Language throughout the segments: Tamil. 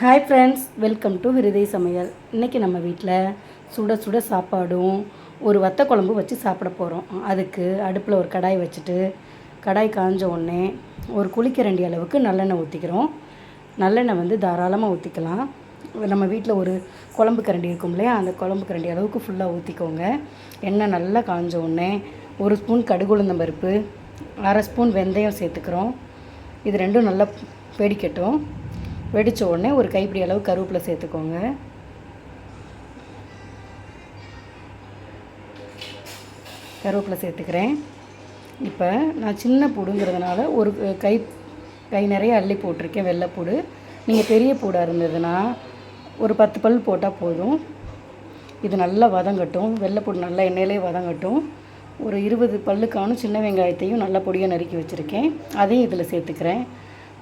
ஹாய் ஃப்ரெண்ட்ஸ் வெல்கம் டு விருதை சமையல் இன்றைக்கி நம்ம வீட்டில் சுட சுட சாப்பாடும் ஒரு வத்த குழம்பு வச்சு சாப்பிட போகிறோம் அதுக்கு அடுப்பில் ஒரு கடாய் வச்சுட்டு கடாய் காஞ்ச உடனே ஒரு குளிக்கரண்டி அளவுக்கு நல்லெண்ணெய் ஊற்றிக்கிறோம் நல்லெண்ணெய் வந்து தாராளமாக ஊற்றிக்கலாம் நம்ம வீட்டில் ஒரு குழம்பு கரண்டி இருக்கும் இல்லையா? அந்த குழம்பு கரண்டி அளவுக்கு ஃபுல்லாக ஊற்றிக்கோங்க எண்ணெய் நல்லா காஞ்ச உடனே ஒரு ஸ்பூன் கடுகுளுந்தம் பருப்பு அரை ஸ்பூன் வெந்தயம் சேர்த்துக்கிறோம். இது ரெண்டும் நல்லா வெடிக்கட்டும். வெடித்த உடனே ஒரு கைப்பிடி அளவு கருவேப்பிலை சேர்த்துக்கோங்க. கருவேப்பிலை சேர்த்துக்கிறேன். இப்போ நான் சின்ன பூடுங்கிறதுனால ஒரு கை கை நிறைய அள்ளி போட்டிருக்கேன் வெள்ளைப்பூடு நீங்கள் பெரிய பூடாக இருந்ததுன்னா ஒரு பத்து பல் போட்டால் போதும். இது நல்லா வதங்கட்டும். வெள்ளைப்பூடு நல்லா எண்ணெயிலே வதங்கட்டும். ஒரு இருபது பல்லுக்கான சின்ன வெங்காயத்தையும் நல்லா பொடியாக நறுக்கி வச்சுருக்கேன். அதையும் இதில் சேர்த்துக்கிறேன்.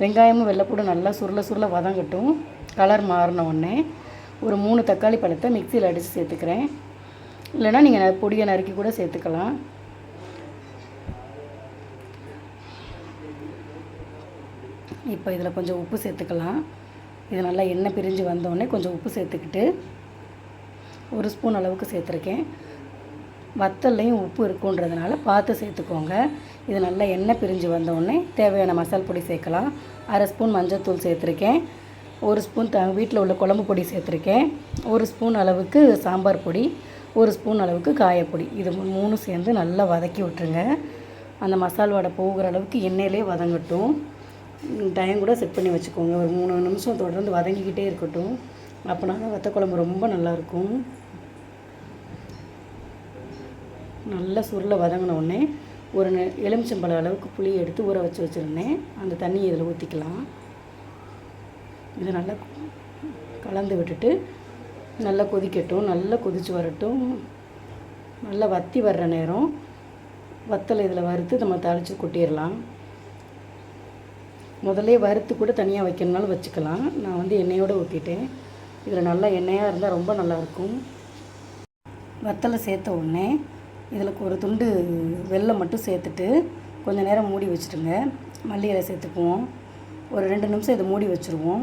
வெங்காயமும் வெள்ளைப்பூடு நல்லா சுருள சுருள வதங்கட்டும். கலர் மாறின உடனே ஒரு மூணு தக்காளி பழத்தை மிக்சியில் அடித்து சேர்த்துக்கிறேன். இல்லைன்னா நீங்கள் பொடியை நறுக்கி கூட சேர்த்துக்கலாம். இப்போ இதில் கொஞ்சம் உப்பு சேர்த்துக்கலாம். இது நல்லா எண்ணெய் பிரிஞ்சு வந்தோடனே கொஞ்சம் உப்பு சேர்த்துக்கிட்டு ஒரு ஸ்பூன் அளவுக்கு சேர்த்துருக்கேன். வத்தல்லையும் உப்பு இருக்குன்றதுனால பார்த்து சேர்த்துக்கோங்க. இது நல்லா எண்ணெய் பிரிஞ்சு வந்தோடனே தேவையான மசால் பொடி சேர்க்கலாம். அரை ஸ்பூன் மஞ்சள்தூள் சேர்த்துருக்கேன். ஒரு ஸ்பூன் த வீட்டில் உள்ள குழம்பு பொடி சேர்த்துருக்கேன். ஒரு ஸ்பூன் அளவுக்கு சாம்பார் பொடி ஒரு ஸ்பூன் அளவுக்கு காயப்பொடி. இது மூணு சேர்ந்து நல்லா வதக்கி விட்டுருங்க. அந்த மசால் வடை போகிற அளவுக்கு எண்ணெயிலே வதங்கட்டும். டைம் கூட செட் பண்ணி வச்சுக்கோங்க. ஒரு மூணு நிமிஷம் தொடர்ந்து வதங்கிக்கிட்டே இருக்கட்டும். அப்போனா வத்த குழம்பு ரொம்ப நல்லாயிருக்கும் நல்லா சுருளை வதங்கின உடனே ஒரு நெ- எலுமிச்சம்பழம் அளவுக்கு புளி எடுத்து ஊற வச்சு வச்சுருந்தேன். அந்த தண்ணியை இதில் ஊற்றிக்கலாம் இதை நல்லா கலந்து விட்டுட்டு நல்லா கொதிக்கட்டும். நல்லா கொதிச்சு வரட்டும். நல்லா வத்தி வர்ற நேரம் வத்தலை இதில் வறுத்து நம்ம தாளித்து கொட்டிடலாம். முதல்ல வறுத்து கூட தனியாக வைக்கணுனாலும் வச்சுக்கலாம். நான் வந்து எண்ணெயோடு ஊற்றிட்டேன் இதில் நல்லா எண்ணெயாக இருந்தால் ரொம்ப நல்லாயிருக்கும் வத்தலை சேர்த்த உடனே இதில் ஒரு துண்டு வெல்லம் மட்டும் சேர்த்துட்டு கொஞ்சம் நேரம் மூடி வச்சுடுங்க மல்லி இலை சேர்த்துக்குவோம். ஒரு ரெண்டு நிமிஷம் இதை மூடி வச்சுருவோம்.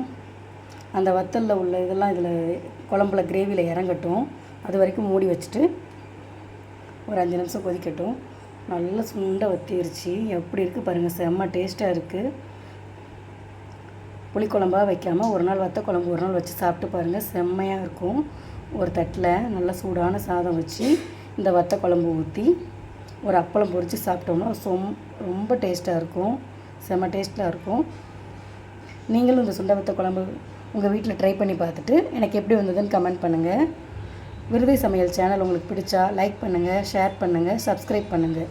அந்த வத்தலில் உள்ள இதெல்லாம் இதில் குழம்புல கிரேவியில் இறங்கட்டும். அது வரைக்கும் மூடி வச்சுட்டு ஒரு அஞ்சு நிமிஷம் கொதிக்கட்டும். நல்லா சுண்டை வத்திருச்சு. எப்படி இருக்குது பாருங்கள் செம்ம டேஸ்ட்டாக இருக்குது புளிக்குழம்பாக வைக்காமல் ஒரு நாள் வத்த குழம்பு ஒரு நாள் வச்சு சாப்பிட்டு பாருங்கள் செம்மையாக இருக்கும். ஒரு தட்டில் நல்லா சூடான சாதம் வச்சு இந்த வத்த குழம்பு ஊற்றி ஒரு அப்பளம் பொறித்து சாப்பிட்டோம்னா சொம் ரொம்ப டேஸ்ட்டாக இருக்கும். செம்ம டேஸ்ட்டாக இருக்கும். நீங்களும் இந்த சுண்டை வத்த குழம்பு உங்கள் வீட்டில் ட்ரை பண்ணி பார்த்துட்டு எனக்கு எப்படி வந்ததுன்னு கமெண்ட் பண்ணுங்கள் விருதை சமையல் சேனல் உங்களுக்கு பிடிச்சா லைக் பண்ணுங்கள் ஷேர் பண்ணுங்கள் சப்ஸ்கிரைப் பண்ணுங்கள்